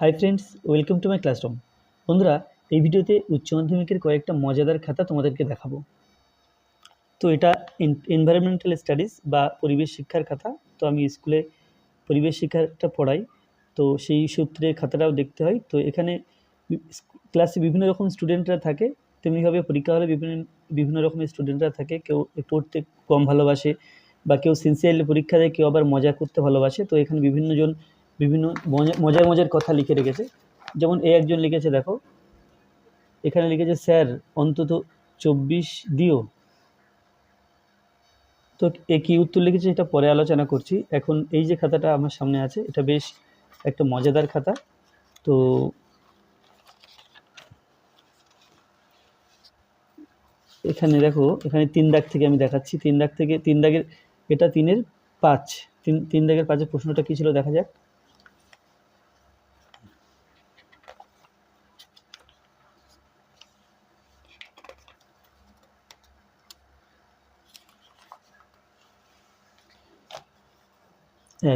Hi friends welcome to my classroom বন্ধুরা, এই ভিডিওতে উচ্চ মাধ্যমিকের কয়েকটা মজাদার খাতা তোমাদেরকে দেখাবো। তো এটা এনভায়রনমেন্টাল স্টাডিজ বা পরিবেশ শিক্ষার খাতা। তো আমি স্কুলে পরিবেশ শিক্ষাটা পড়াই। তো সেই সূত্রে খাতাটাও দেখতে হয়। তো এখানে ক্লাসে বিভিন্ন রকম স্টুডেন্টরা থাকে। তেমনিভাবে পরীক্ষা হলে বিভিন্ন বিভিন্ন রকমের স্টুডেন্টরা থাকে। কেউ পড়তে কম ভালোবাসে বা কেউ সিনসিয়ারলি পরীক্ষা দেয়, কেউ আবার মজা করতে ভালোবাসে। তো এখানে বিভিন্নজন বিভিন্ন মজা- মজার মজার কথা লিখে রেখেছে। যেমন এ একজন লিখেছে, দেখো, এখানে লিখেছে, স্যার, অন্তত চব্বিশ দিও। তো এ কী উত্তর লিখেছে, এটা পরে আলোচনা করছি। এখন এই যে খাতাটা আমার সামনে আছে, এটা বেশ একটা মজাদার খাতা। তো এখানে দেখো, এখানে তিন দাগ থেকে আমি দেখাচ্ছি। তিন দাগ থেকে, তিন দাগের, এটা তিনের পাঁচ। তিন তিন দাগের পাঁচের প্রশ্নটা কী ছিল দেখা যাক।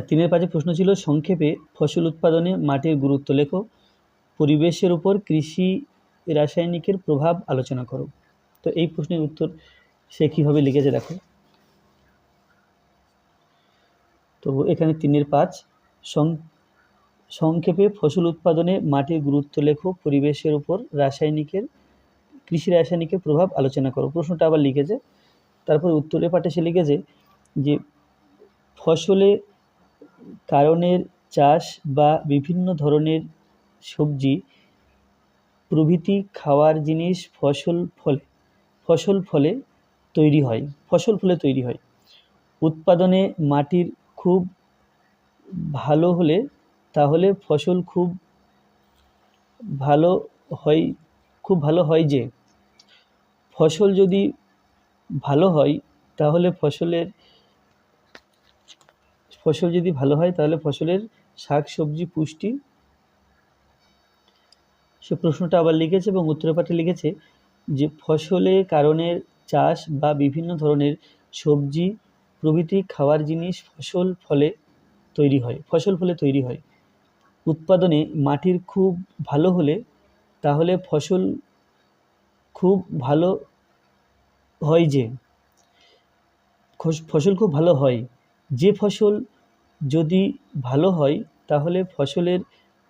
তিনের পাঁচে প্রশ্ন ছিল, সংক্ষেপে ফসল উৎপাদনে মাটির গুরুত্ব লেখো। পরিবেশের উপর কৃষি রাসায়নিকের প্রভাব আলোচনা করো। তো এই প্রশ্নের উত্তর সে কীভাবে লিখেছে দেখো। তো এখানে তিনের পাঁচ সংক্ষেপে ফসল উৎপাদনে মাটির গুরুত্ব লেখো, পরিবেশের উপর রাসায়নিকের, কৃষি রাসায়নিকের প্রভাব আলোচনা করো। প্রশ্নটা আবার লিখেছে। তারপর উত্তরের পাটে সে লিখেছে যে, ফসলে কারণের চাষ বা বিভিন্ন ধরনের সবজি প্রভৃতি খাওয়ার জিনিস ফসল ফলে ফসল ফলে তৈরি হয়, ফসল ফলে তৈরি হয়। উৎপাদনে মাটির খুব ভালো হলে তাহলে ফসল খুব ভালো হয়, খুব ভালো হয় যে, ফসল যদি ভালো হয় তাহলে ফসলের ফসল যদি ভালো হয়, তাহলে ফসলের শাক, সবজি, পুষ্টি, সে প্রশ্নটা আবার লিখেছে এবং উত্তরের পাঠে লিখেছে যে ফসলে কারণের চাষ বা বিভিন্ন ধরনের সবজি, প্রভৃতি খাওয়ার জিনিস ফসল ফলে তৈরি হয়, ফসল ফলে তৈরি হয়। উৎপাদনে মাটির খুব ভালো হলে তাহলে ফসল খুব ভালো হয় যে ফসল খুব ভালো হয়। যে ফসল যদি ভালো হয়, তাহলে ফসলের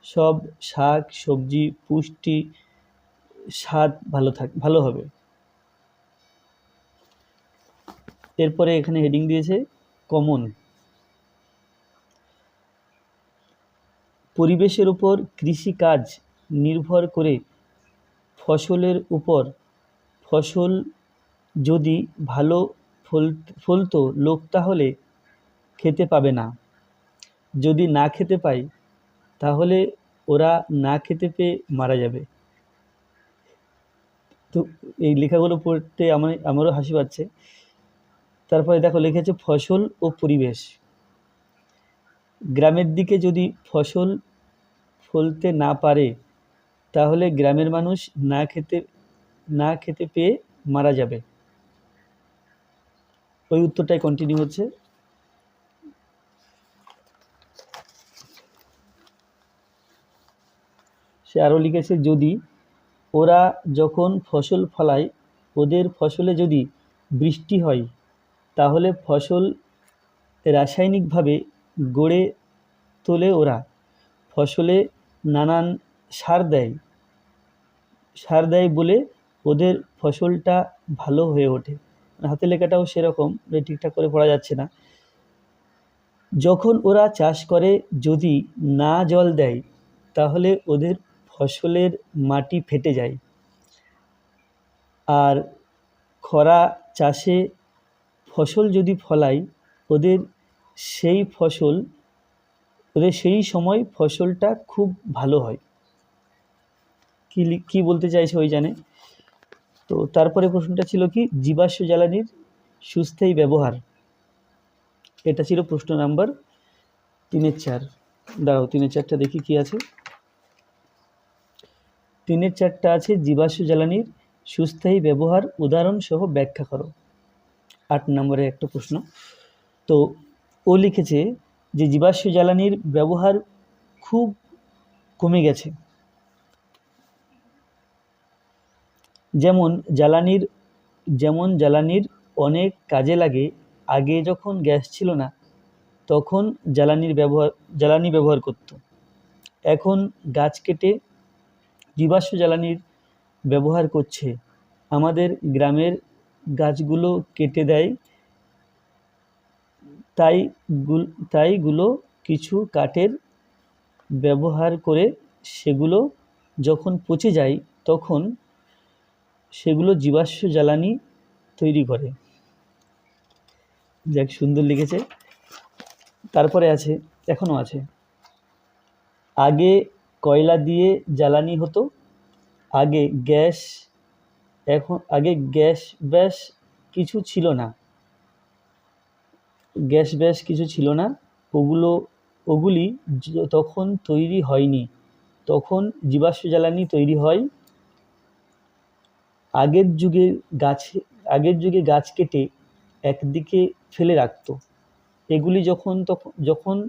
সব শাক, সবজি, পুষ্টি, স্বাদ ভালো থাক, ভালো হবে। এরপরে এখানে হেডিং দিয়েছে কমন পরিবেশের উপর কৃষিকাজ নির্ভর করে ফসলের উপর, ফসল যদি ভালো ফল, ফলতো লোক, তাহলে খেতে পাবে না। যদি না খেতে পায়, তাহলে ওরা না খেতে পেয়ে মারা যাবে। তো এই লেখাগুলো পড়তে আমার, আমারও হাসি পাচ্ছে। তারপরে দেখো লিখেছে ফসল ও পরিবেশ। গ্রামের দিকে যদি ফসল ফলতে না পারে, তাহলে গ্রামের মানুষ না খেতে না খেতে পেয়ে মারা যাবে। ওই উত্তরটাই কন্টিনিউ হচ্ছে। আরও লিখেছে, যদি ওরা যখন ফসল ফলায়, ওদের ফসলে যদি বৃষ্টি হয়, তাহলে ফসল রাসায়নিকভাবে গড়ে তোলে ওরা। ফসলে নানান সার দেয়। সার দেয় বলে ওদের ফসলটা ভালো হয়ে ওঠে। হাতে লেখাটাও সেরকম ঠিকঠাক করে পড়া যাচ্ছে না। যখন ওরা চাষ করে, যদি না জল দেয়, তাহলে ওদের ফসলের মাটি ফেটে যায়। আর খরা চাষে ফসল যদি ফলায় ওদের সেই ফসল, ওদের সেই সময় ফসলটা খুব ভালো হয়। কী কী বলতে চাইছে ওই জানে? তো তারপরে প্রশ্নটা ছিল কি, জীবাশ্ম জ্বালানির সুস্থায়ী ব্যবহার? এটা ছিল প্রশ্ন নাম্বার তিনের চার। দাঁড়াও, তিনের চারটা দেখি কি আছে। তিনের চারটা আছে, জীবাশ্ম জ্বালানির সুস্থায়ী ব্যবহার, উদাহরণ সহ ব্যাখ্যা করো। আট নম্বরে একটা প্রশ্ন। তো ও লিখেছে যে জীবাশ্ম জ্বালানির ব্যবহার খুব কমে গেছে। যেমন জ্বালানির যেমন জ্বালানির অনেক কাজে লাগে, আগে যখন গ্যাস ছিল না, তখন জ্বালানির ব্যবহার, জ্বালানি ব্যবহার করতো। এখন গাছ কেটে জীবাশ্ম জ্বালানির ব্যবহার করছে। আমাদের গ্রামের গাছগুলো কেটে দেয়, তাই তাইগুলো কিছু কাঠের ব্যবহার করে সেগুলো যখন পচে যায়, তখন সেগুলো জীবাশ্ম জ্বালানি তৈরি করে। যাক সুন্দর লিখেছে তারপরে আছে, এখনও আছে। আগে কয়লা দিয়ে জ্বালানি হতো। আগে গ্যাস, এখন, আগে গ্যাস ব্যাস কিছু ছিল না। গ্যাস ব্যাস কিছু ছিল না। ওগুলো, ওগুলি তখন তৈরি হয়নি। তখন জীবাশ্ম জ্বালানি তৈরি হয়। আগের যুগে গাছে, আগের যুগে গাছ কেটে একদিকে ফেলে রাখতো। এগুলি যখন তখন যখন,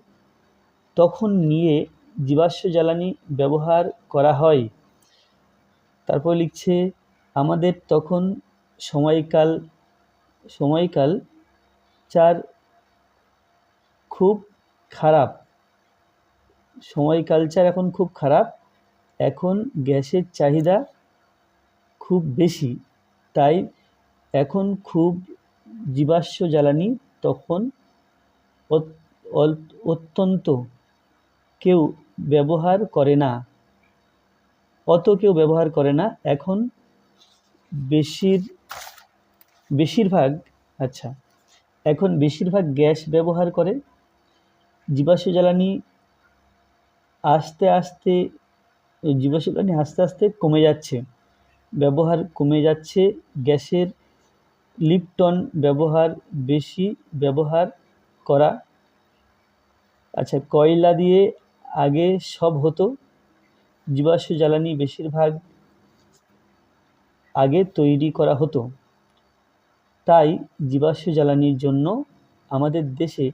তখন নিয়ে জীবাশ্ম জ্বালানি ব্যবহার করা হয়। তারপর লিখছে, আমাদের তখন সময়কাল সময়কাল চার খুব খারাপ। সময় কালচার এখন খুব খারাপ। এখন গ্যাসের চাহিদা খুব বেশি। তাই এখন খুব জীবাশ্ম জ্বালানি তখন অত- অত্যন্ত কেউ ব্যবহার করে না, অত কেউ ব্যবহার করে না, এখন বেশির, বেশিরভাগ আচ্ছা এখন বেশিরভাগ গ্যাস ব্যবহার করে। জীবাশ্ম জ্বালানি আস্তে আস্তে, জীবাশ্ম জ্বালানি আস্তে আস্তে কমে যাচ্ছে। ব্যবহার কমে যাচ্ছে, গ্যাসের লিপটন ব্যবহার, বেশি ব্যবহার করা আচ্ছা কয়লা দিয়ে আগে সব হতো। জীবাশ্ম জ্বালানি বেশিরভাগ আগে তৈরি করা হতো। তাই জীবাশ্ম জ্বালানির জন্য আমাদের দেশে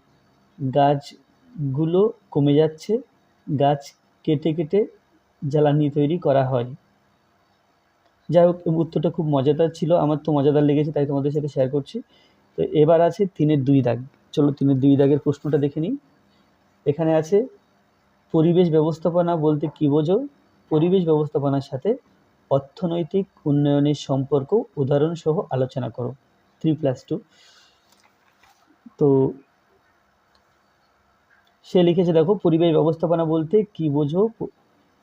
গাছগুলো কমে যাচ্ছে। গাছ কেটে কেটে জ্বালানি তৈরি করা হয়। যাই হোক উত্তরটা খুব মজাদার ছিল। আমার তো মজাদার লেগেছে, তাই তোমাদের সাথে শেয়ার করছি। তো এবার আছে তিনের দুই দাগ। চলো তিনের দুই দাগের প্রশ্নটা দেখে নিই। এখানে আছে পরিবেশ ব্যবস্থাপনা বলতে কী বোঝো? পরিবেশ ব্যবস্থাপনার সাথে অর্থনৈতিক উন্নয়নের সম্পর্ক উদাহরণসহ আলোচনা করো। থ্রি প্লাস টু তো সে লিখেছে, দেখো, পরিবেশ ব্যবস্থাপনা বলতে কি বোঝো?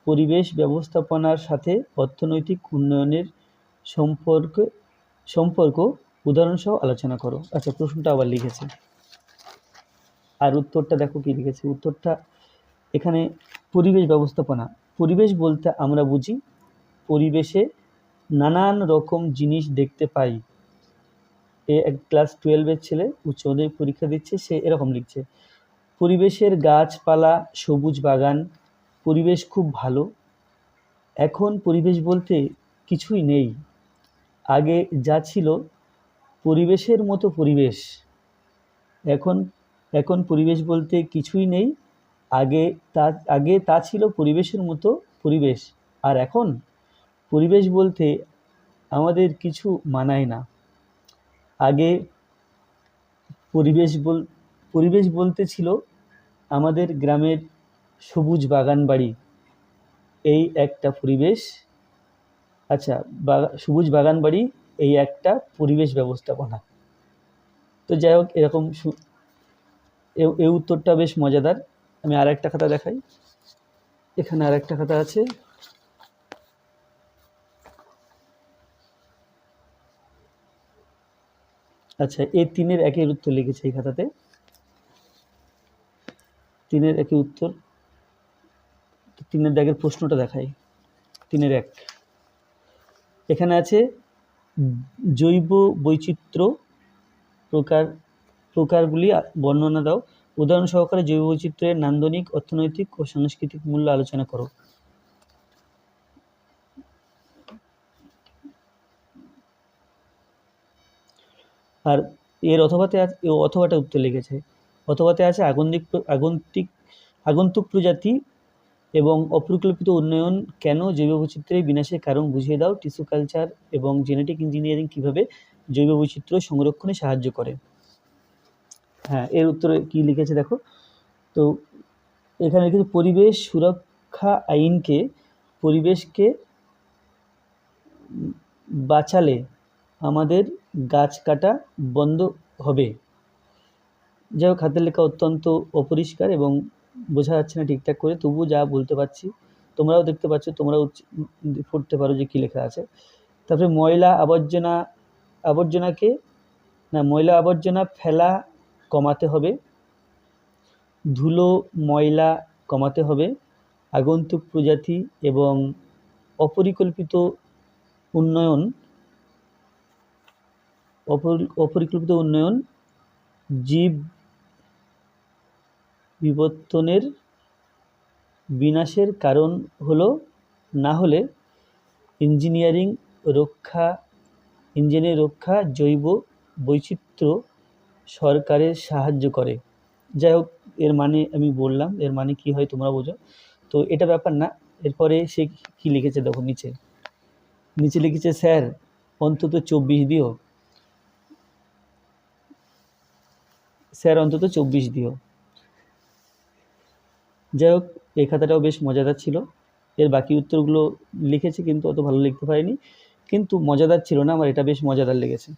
পরিবেশ ব্যবস্থাপনার সাথে অর্থনৈতিক উন্নয়নের সম্পর্ক সম্পর্ক উদাহরণসহ আলোচনা করো। আচ্ছা প্রশ্নটা আবার লিখেছে। আর উত্তরটা দেখো কি লিখেছে? উত্তরটা এখানে পরিবেশ ব্যবস্থাপনা। পরিবেশ বলতে আমরা বুঝি পরিবেশে নানান রকম জিনিস দেখতে পাই। এ এক ক্লাস টুয়েলভের ছেলে উচ্চ মাধ্যমিক পরীক্ষা দিচ্ছে, সে এরকম লিখছে, পরিবেশের গাছপালা, সবুজ বাগান, পরিবেশ খুব ভালো। এখন পরিবেশ বলতে কিছুই নেই। আগে যা ছিল পরিবেশের মতো পরিবেশ। এখন এখন পরিবেশ বলতে কিছুই নেই। আগে তা আগে তা ছিল পরিবেশের মতো পরিবেশ। আর এখন পরিবেশ বলতে আমাদের কিছু মানায় না। আগে পরিবেশ বল, পরিবেশ বলতে ছিল আমাদের গ্রামের সবুজ বাগান বাড়ি। এই একটা পরিবেশ। আচ্ছা সবুজ বাগান বাড়ি, এই একটা পরিবেশ ব্যবস্থাপনা। তো যাই হোক, এরকম এ- উত্তরটা বেশ মজাদার। আমি আর একটা খাতা দেখাই। এখানে আর একটা খাতা আছে। আচ্ছা এই তিনের একের উত্তর লিখেছে এই খাতাতে। তিনের একই উত্তর। তিনের দাগের প্রশ্নটা দেখাই। তিনের এক। এখানে আছে, জৈব বৈচিত্র্য প্রকার প্রকারগুলি বর্ণনা দাও। উদাহরণ সহকারে জৈব বৈচিত্র্যের নান্দনিক, অর্থনৈতিক ও সাংস্কৃতিক মূল্য আলোচনা করো। আর এর অথবাতে আছে অথবাটা উত্তর লিখেছে। অথবাতে আছে আগন্তিক আগন্তিক আগন্তুক প্রজাতি এবং অপরিকল্পিত উন্নয়ন কেন জৈব বৈচিত্র্যের বিনাশের কারণ বুঝিয়ে দাও। টিস্যু কালচার এবং জেনেটিক ইঞ্জিনিয়ারিং কীভাবে জৈব বৈচিত্র্য সংরক্ষণে সাহায্য করে? হ্যাঁ এর উত্তরে কী লিখেছে দেখো? তো এখানে লিখেছে পরিবেশ সুরক্ষা আইনকে, পরিবেশকে বাঁচালে আমাদের গাছ কাটা বন্ধ হবে। যাই হোক, হাতের লেখা অত্যন্ত অপরিষ্কার এবং বোঝা যাচ্ছে না ঠিকঠাক করে। তবুও যা বলতে পারছি, তোমরাও দেখতে পাচ্ছ, তোমরাও পড়তে পারো যে কী লেখা আছে। তারপরে ময়লা আবর্জনা, আবর্জনাকে, না, ময়লা আবর্জনা ফেলা কমাতে হবে। ধুলো, ময়লা কমাতে হবে। আগন্তুক প্রজাতি এবং অপরিকল্পিত উন্নয়ন, অপরি- অপরিকল্পিত উন্নয়ন জীব বিবর্তনের বিনাশের কারণ হলো, না হলে ইঞ্জিনিয়ারিং রক্ষা ইঞ্জিনিয়ারিং রক্ষা জৈব বৈচিত্র্য সরকারের সাহায্য করে। যাই হোক এর মানে আমি বললাম, এর মানে কি হয় তোমরা বোঝো। তো এটা ব্যাপার না, এরপরে সে কি লিখেছে দেখো নিচে। নিচে লিখেছে, স্যার, অন্তত চব্বিশ দিও। স্যার, অন্তত চব্বিশ দিও। যাই হোক এই খাতাটাও বেশ মজাদার ছিল। এর বাকি উত্তরগুলো লিখেছি, কিন্তু অত ভালো লিখতে পারিনি। কিন্তু মজাদার ছিল না, আমার এটা বেশ মজাদার লেগেছে।